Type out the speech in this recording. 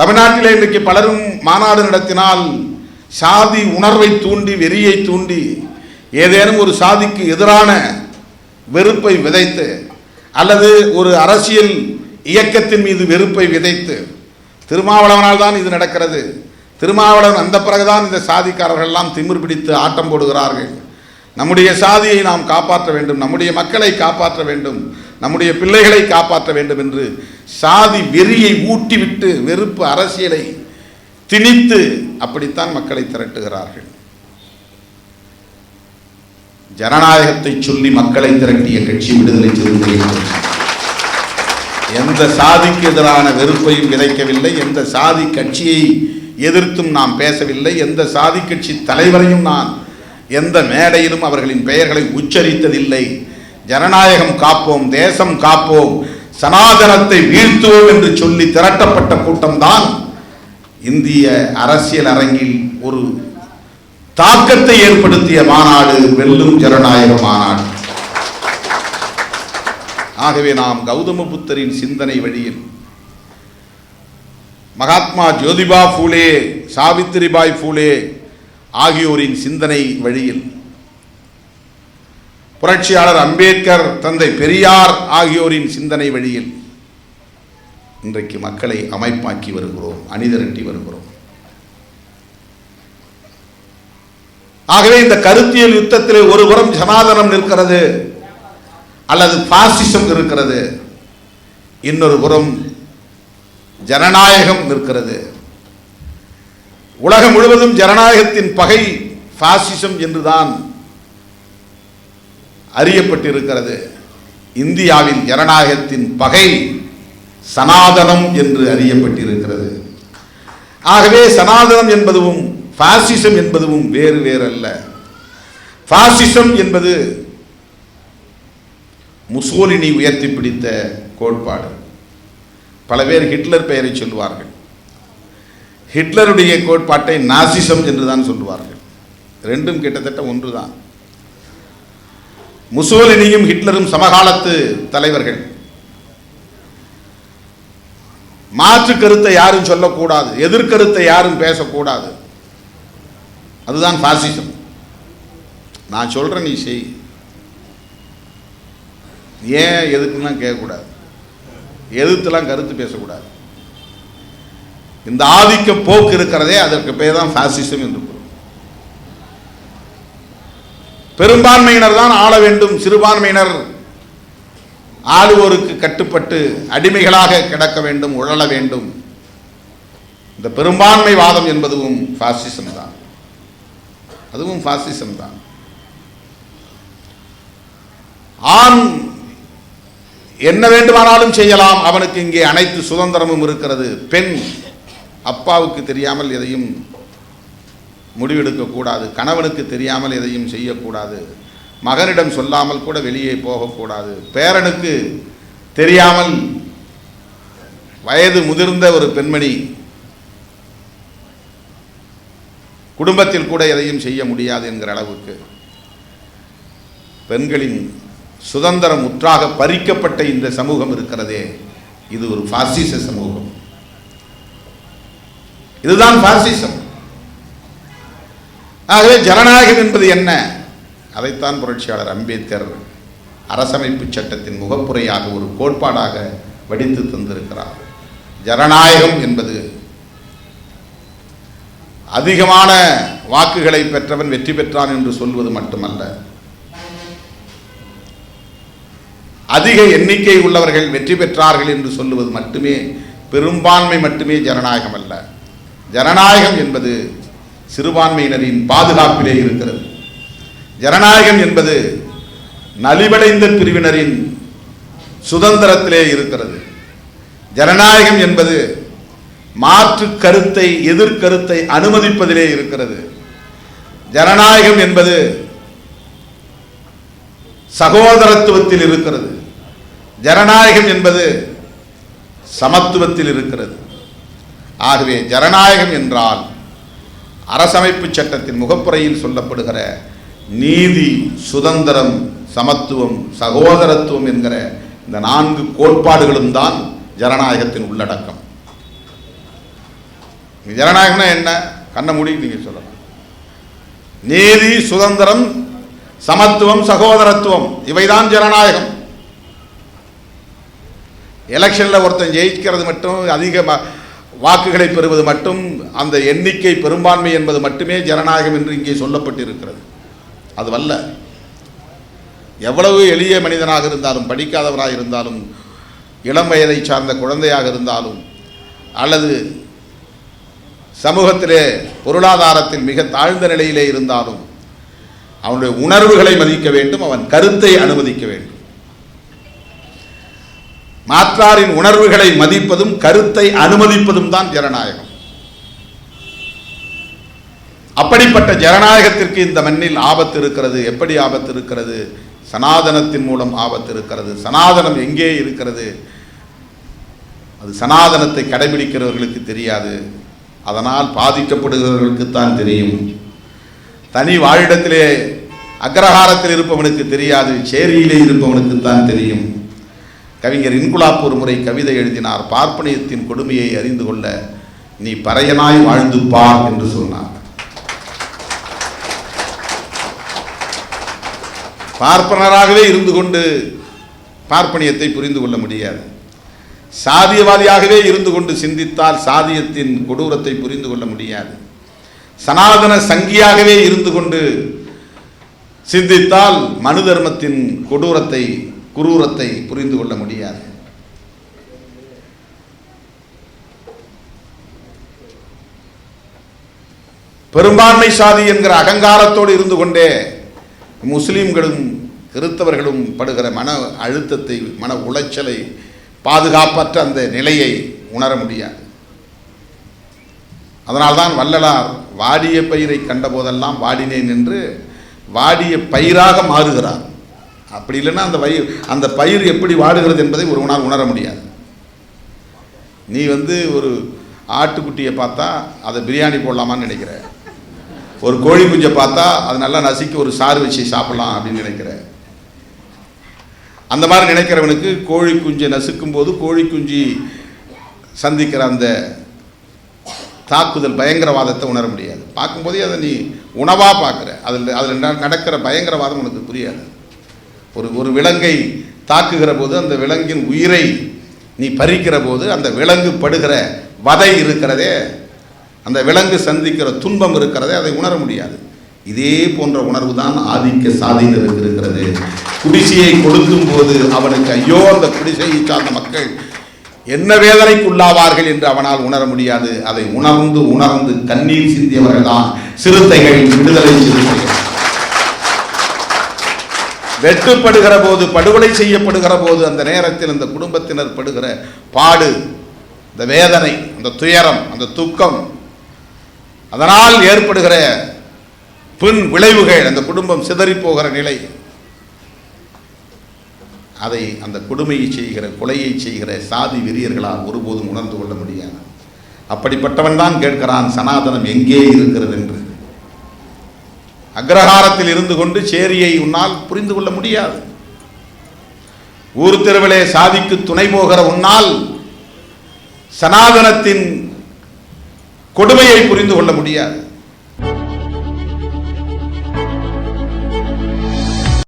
தமிழ்நாட்டில் இன்றைக்கு பலரும் மாநாடு நடத்தினால் சாதி உணர்வை தூண்டி வெறியை தூண்டி ஏதேனும் ஒரு சாதிக்கு எதிரான வெறுப்பை விதைத்து அல்லது ஒரு அரசியல் இயக்கத்தின் மீது வெறுப்பை விதைத்து திருமாவளவனால் தான் இது நடக்கிறது. திருமாவளவன் அந்த பிறகுதான் இந்த சாதிக்காரர்கள்லாம் திமிர் பிடித்து ஆட்டம் போடுகிறார்கள். நம்முடைய சாதியை நாம் காப்பாற்ற வேண்டும் நம்முடைய மக்களை காப்பாற்ற வேண்டும். நம்முடைய பிள்ளைகளை காப்பாற்ற வேண்டும் என்று சாதி வெறியை ஊட்டிவிட்டு வெறுப்பு அரசியலை திணித்து அப்படித்தான் மக்களை திரட்டுகிறார்கள். ஜனநாயகத்தை சொல்லி மக்களை திரட்டிய கட்சி விடுதலை சிறுத்தைகள். எந்த சாதிக்கு எதிரான வெறுப்பையும் விதைக்கவில்லை எந்த சாதி கட்சியை எதிர்த்தும் நாம் பேசவில்லை எந்த சாதி கட்சி தலைவரையும் நான் எந்த மேடையிலும் அவர்களின் பெயர்களை உச்சரித்ததில்லை. ஜனநாயகம் காப்போம் தேசம் காப்போம் சனாதனத்தை வீழ்த்துவோம் என்று சொல்லி திரட்டப்பட்ட கூட்டம்தான் இந்திய அரசியல் அரங்கில் ஒரு தாக்கத்தை ஏற்படுத்திய மாநாடு வெல்லும் ஜனநாயக மாநாடு. ஆகவே நாம் கௌதம புத்தரின் சிந்தனை வழியில் மகாத்மா ஜோதிபா பூலே சாவித்திரிபாய் பூலே ஆகியோரின் சிந்தனை வழியில் புரட்சியாளர் அம்பேத்கர் தந்தை பெரியார் ஆகியோரின் சிந்தனை வழியில் இன்றைக்கு மக்களை அமைப்பாக்கி வருகிறோம் அணிதிரட்டி வருகிறோம். ஆகவே இந்த கருத்தியல் யுத்தத்திலே ஒருபுறம் சனாதனம் நிற்கிறது அல்லது பாசிசம் இருக்கிறது. இன்னொரு புறம் ஜனநாயகம் நிற்கிறது. உலகம் முழுவதும் ஜனநாயகத்தின் பகை பாசிசம் என்றுதான் அறியப்பட்டிருக்கிறது. இந்தியாவின் ஜனநாயகத்தின் பகை சனாதனம் என்று அறியப்பட்டிருக்கிறது. ஆகவே சனாதனம் என்பதும் ஃபாசிசம் என்பதும் வேறு வேறல்ல. ஃபாசிசம் என்பது முசோலினி உயர்த்தி பிடித்த கோட்பாடு. பல பேர் ஹிட்லர் பெயரை சொல்வார்கள். ஹிட்லருடைய கோட்பாட்டை நாசிசம் என்று தான் சொல்லுவார்கள் ரெண்டும் கிட்டத்தட்ட ஒன்று தான் முசோலினியும் ஹிட்லரும் சமகாலத்து தலைவர்கள். மாற்று கருத்தை யாரும் சொல்லக்கூடாது எதிர்கருத்தை யாரும் பேசக்கூடாது. அதுதான் பாசிசம் நான் சொல்றேன் நீ செய். ஏன் எதுக்குலாம் கேட்கக்கூடாது? எதிர்த்துலாம் கருத்து பேசக்கூடாது. இந்த ஆதிக்க போக்கு இருக்கிறதே அதற்கு பேர் தான் பாசிசம் என்று பெரும்பான்மையினர் தான் ஆள வேண்டும் சிறுபான்மையினர் ஆளுவோருக்கு கட்டுப்பட்டு அடிமைகளாக கிடக்க வேண்டும் உழல வேண்டும். இந்த பெரும்பான்மை வாதம் என்பதும் ஃபாசிசம் தான். அதுவும் ஃபாசிசம் தான். ஆண் என்ன வேண்டுமானாலும் செய்யலாம் அவனுக்கு இங்கே அனைத்து சுதந்திரமும் இருக்கிறது. பெண் அப்பாவுக்கு தெரியாமல் எதையும் முடிவெடுக்கக்கூடாது. கணவனுக்கு தெரியாமல் எதையும் செய்யக்கூடாது. மகனிடம் சொல்லாமல் கூட வெளியே போகக்கூடாது. பேரனுக்கு தெரியாமல் வயது முதிர்ந்த ஒரு பெண்மணி குடும்பத்தில் கூட எதையும் செய்ய முடியாது என்கிற அளவுக்கு பெண்களின் சுதந்திரம் முற்றாக பறிக்கப்பட்ட இந்த சமூகம் இருக்கிறதே. இது ஒரு பாசிச சமூகம். இதுதான் பாசிசம் ஆகவே ஜனநாயகம் என்பது என்ன? அதைத்தான் புரட்சியாளர் அம்பேத்கர் அரசமைப்பு சட்டத்தின் முகப்புரையாக ஒரு கோட்பாடாக வடித்து தந்திருக்கிறார். ஜனநாயகம் என்பது அதிகமான வாக்குகளை பெற்றவன் வெற்றி பெற்றான் என்று சொல்வது மட்டுமல்ல. அதிக எண்ணிக்கை உள்ளவர்கள் வெற்றி பெற்றார்கள் என்று சொல்லுவது மட்டுமே பெரும்பான்மை மட்டுமே ஜனநாயகம் அல்ல ஜனநாயகம் என்பது சிறுபான்மையினரின் பாதுகாப்பிலே இருக்கிறது. ஜனநாயகம் என்பது நலிவடைந்த பிரிவினரின் சுதந்திரத்திலே இருக்கிறது. ஜனநாயகம் என்பது மாற்று கருத்தை எதிர்கருத்தை அனுமதிப்பதிலே இருக்கிறது. ஜனநாயகம் என்பது சகோதரத்துவத்தில் இருக்கிறது. ஜனநாயகம் என்பது சமத்துவத்தில் இருக்கிறது. ஆகவே ஜனநாயகம் என்றால் அரசமைப்பு சட்டத்தின் முகப்புரையில் சொல்லப்படுகிற நீதி சுதந்திரம் சமத்துவம் சகோதரத்துவம் என்கிற இந்த நான்கு கோட்பாடுகளும் தான் ஜனநாயகத்தின் உள்ளடக்கம். ஜனநாயகம்னா என்ன? கண்ண மூடி நீங்க சொல்லலாம். நீதி சுதந்திரம் சமத்துவம் சகோதரத்துவம் இவைதான் ஜனநாயகம். எலெக்ஷனில் ஒருத்தன் ஜெயிக்கிறது மட்டும் அதிக வாக்குகளை பெறுவது மட்டும் அந்த எண்ணிக்கை பெரும்பான்மை என்பது மட்டுமே ஜனநாயகம் என்று இங்கே சொல்லப்பட்டிருக்கிறது. அதுவல்ல எவ்வளவு எளிய மனிதனாக இருந்தாலும் படிக்காதவராக இருந்தாலும் இளம் வயதை சார்ந்த குழந்தையாக இருந்தாலும் அல்லது சமூகத்திலே பொருளாதாரத்தில் மிக தாழ்ந்த நிலையிலே இருந்தாலும் அவனுடைய உணர்வுகளை மதிக்க வேண்டும் அவன் கருத்தை அனுமதிக்க வேண்டும். மாற்றாரின் உணர்வுகளை மதிப்பதும் கருத்தை அனுமதிப்பதும் தான் ஜனநாயகம். அப்படிப்பட்ட ஜனநாயகத்திற்கு இந்த மண்ணில் ஆபத்து இருக்கிறது. எப்படி ஆபத்து இருக்கிறது? சனாதனத்தின் மூலம் ஆபத்து இருக்கிறது. சனாதனம் எங்கே இருக்கிறது? அது சனாதனத்தை கடைபிடிக்கிறவர்களுக்கு தெரியாது. அதனால் பாதிக்கப்படுகிறவர்களுக்கு தான் தெரியும். தனி வாழிடத்திலே அக்ரஹாரத்தில் இருப்பவனுக்கு தெரியாது. சேரியிலே இருப்பவனுக்கு தான் தெரியும். கவிஞர் இன்குலாப் ஒரு முறை கவிதை எழுதினார் பார்ப்பனியத்தின் கொடுமையை அறிந்து கொள்ள நீ பறையனாய் வாழ்ந்து பார் என்று சொன்னார். பார்ப்பனராகவே இருந்து கொண்டு பார்ப்பனியத்தை புரிந்து கொள்ள முடியாது. சாதியவாதியாகவே இருந்து கொண்டு சிந்தித்தால் சாதியத்தின் கொடூரத்தை புரிந்து கொள்ள முடியாது. சனாதன சங்கியாகவே இருந்து கொண்டு சிந்தித்தால் மனு தர்மத்தின் கொடூரத்தை குரூரத்தை புரிந்து கொள்ள முடியாது. பெரும்பான்மை சாதி என்கிற அகங்காரத்தோடு இருந்து கொண்டே முஸ்லீம்களும் கிறித்தவர்களும் படுகிற மன அழுத்தத்தை மன உளைச்சலை பாதுகாப்பற்ற அந்த நிலையை உணர முடியாது. அதனால்தான் வள்ளலார் வாடிய பயிரை கண்டபோதெல்லாம் வாடினேன் என்று வாடிய பயிராக மாறுகிறார். அப்படி இல்லைன்னா அந்த பயிர் அந்த பயிர் எப்படி வாடுகிறது என்பதை ஒருவனால் உணர முடியாது. நீ வந்து ஒரு ஆட்டுக்குட்டியை பார்த்தா அதை பிரியாணி போடலாமான்னு நினைக்கிற. ஒரு கோழி குஞ்சை பார்த்தா அது நல்லா நசுக்கி ஒரு சாறு வச்சு சாப்பிடலாம் அப்படின்னு நினைக்கிற. அந்த மாதிரி நினைக்கிறவனுக்கு கோழி குஞ்சை நசுக்கும் போது கோழி குஞ்சு சந்திக்கிற அந்த தாக்குதல் பயங்கரவாதத்தை உணர முடியாது. பார்க்கும்போதே அதை நீ உணவாக பார்க்குற. அதில் அதில் நடக்கிற பயங்கரவாதம் உனக்கு புரியாது. ஒரு ஒரு விலங்கை தாக்குகிற போது அந்த விலங்கின் உயிரை நீ பறிக்கிற போது அந்த விலங்கு படுகிற வதை இருக்கிறதே அந்த விலங்கு சந்திக்கிற துன்பம் இருக்கிறதே அதை உணர முடியாது. இதே போன்ற உணர்வு தான் ஆதிக்க சாதியினருக்கு இருக்கிறது. குடிசையை கொடுக்கும் போது அவனுக்கு ஐயோ அந்த குடிசையை சார்ந்த மக்கள் என்ன வேதனைக்கு உள்ளாவார்கள் என்று அவனால் உணர முடியாது. அதை உணர்ந்து உணர்ந்து கண்ணீர் சிந்தியவர்கள் தான் சிறுத்தைகள் விடுதலை சிறுத்தைகள். வெட்டுப்படுகிற போது படுகொலை செய்யப்படுகிற போது அந்த நேரத்தில் அந்த குடும்பத்தினர் படுகிற பாடு இந்த வேதனை அந்த துயரம் அந்த துக்கம் அதனால் ஏற்படுகிற பின் விளைவுகள் அந்த குடும்பம் சிதறி போகிற நிலை அதை அந்த கொடுமையை செய்கிற கொலையை செய்கிற சாதி வெறியர்களால் ஒருபோதும் உணர்ந்து கொள்ள முடியாது. அப்படிப்பட்டவன் தான் கேட்கிறான் சனாதனம் எங்கே இருக்கிறது என்று. அக்ரஹாரத்தில் இருந்து கொண்டு சேரியை உன்னால் புரிந்து கொள்ள முடியாது. ஊர் தெருவிலே சாதிக்கு துணை போகிற உன்னால் சனாதனத்தின் கொடுமையை புரிந்து கொள்ள முடியாது.